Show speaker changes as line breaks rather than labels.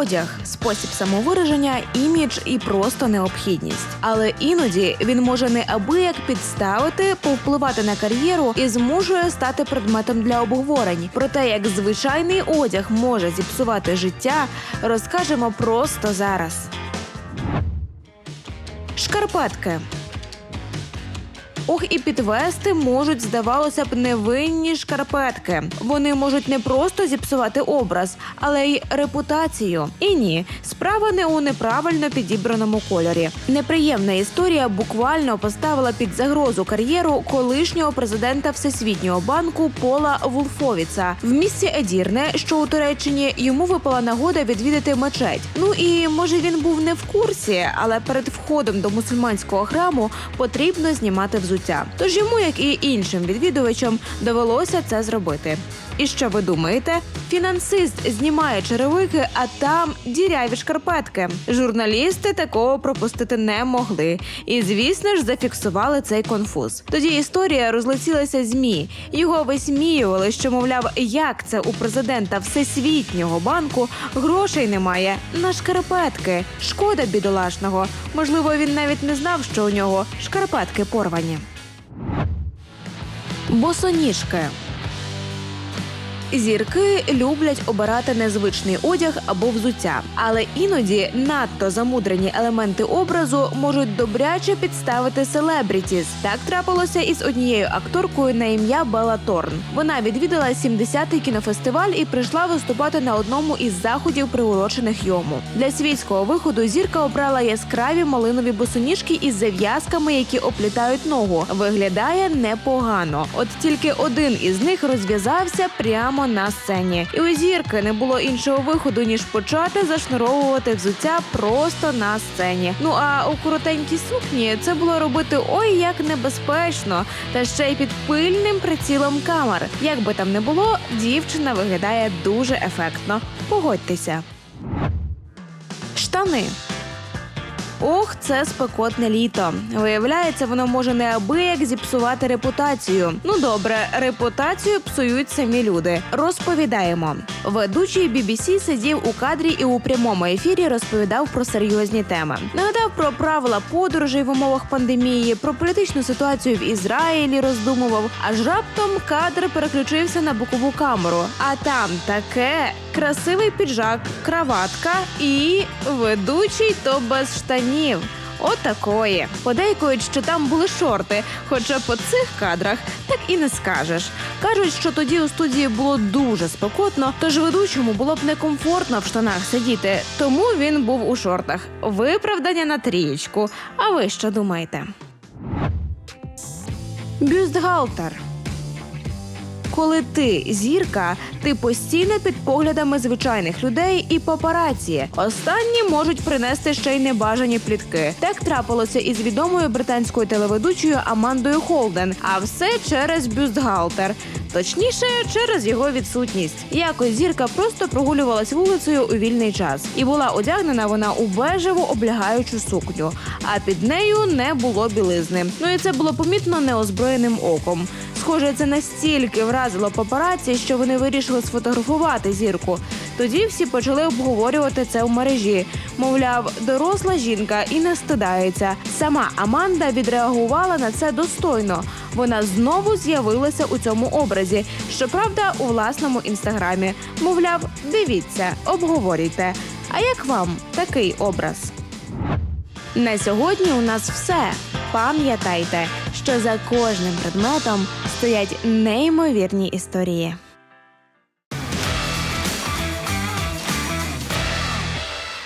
одяг, спосіб самовираження, імідж і просто необхідність. Але іноді він може неабияк підставити, повпливати на кар'єру і змушує стати предметом для обговорень. Про те, як звичайний одяг може зіпсувати життя, розкажемо просто зараз. Шкарпетки. Ох, і підвести можуть, здавалося б, невинні шкарпетки. Вони можуть не просто зіпсувати образ, але й репутацію. І ні, справа не у неправильно підібраному кольорі. Неприємна історія буквально поставила під загрозу кар'єру колишнього президента Всесвітнього банку Пола Вулфовіца. В місті Едірне, що у Туреччині, йому випала нагода відвідати мечеть. Ну і може він був не в курсі, але перед входом до мусульманського храму потрібно знімати взуття. Тож йому, як і іншим відвідувачам, довелося це зробити. І що ви думаєте? Фінансист знімає черевики, а там діряві шкарпетки. Журналісти такого пропустити не могли. І, звісно ж, зафіксували цей конфуз. Тоді історія розлетілася змі. Його висміювали, що мовляв, як це у президента всесвітнього банку грошей немає на шкарпетки. Шкода бідолашного. Можливо, він навіть не знав, що у нього шкарпетки порвані. Босоніжки. Зірки люблять обирати незвичний одяг або взуття, але іноді надто замудрені елементи образу можуть добряче підставити селебрітіс. Так трапилося із однією акторкою на ім'я Белла Торн. Вона відвідала 70-й кінофестиваль і прийшла виступати на одному із заходів, приурочених йому. Для світського виходу зірка обрала яскраві малинові босоніжки із зав'язками, які оплітають ногу. Виглядає непогано. От тільки один із них розв'язався прямо на сцені. І у зірки не було іншого виходу ніж почати зашнуровувати взуття просто на сцені. Ну а у коротенькій сукні це було робити ой як небезпечно, та ще й під пильним прицілом камер. Як би там не було, дівчина виглядає дуже ефектно. Погодьтеся. Штани. Ох, це спекотне літо. Виявляється, воно може неабияк зіпсувати репутацію. Ну добре, репутацію псують самі люди. Розповідаємо. Ведучий BBC сидів у кадрі і у прямому ефірі розповідав про серйозні теми. Нагадав про правила подорожей в умовах пандемії, про політичну ситуацію в Ізраїлі роздумував. Аж раптом кадр переключився на бокову камеру. А там таке красивий піджак, краватка і ведучий то без штанів. Отакої. Подейкують, що там були шорти, хоча по цих кадрах так і не скажеш. Кажуть, що тоді у студії було дуже спекотно, тож ведучому було б некомфортно в штанах сидіти, тому він був у шортах. Виправдання на трієчку. А ви що думаєте? Бюстгальтер. Коли ти зірка, ти постійно під поглядами звичайних людей і папараці. Останні можуть принести ще й небажані плітки. Так трапилося із відомою британською телеведучою Амандою Холден. А все через бюстгальтер. Точніше, через його відсутність. Якось зірка просто прогулювалась вулицею у вільний час, і була одягнена вона у бежеву облягаючу сукню. А під нею не було білизни. Ну і це було помітно неозброєним оком. Схоже, це настільки вразило папараці, що вони вирішили сфотографувати зірку. Тоді всі почали обговорювати це в мережі. Мовляв, доросла жінка і не стидається. Сама Аманда відреагувала на це достойно. Вона знову з'явилася у цьому образі. Щоправда, у власному інстаграмі. Мовляв, дивіться, обговорюйте. А як вам такий образ? На сьогодні у нас все. Пам'ятайте, що за кожним предметом стоять неймовірні історії.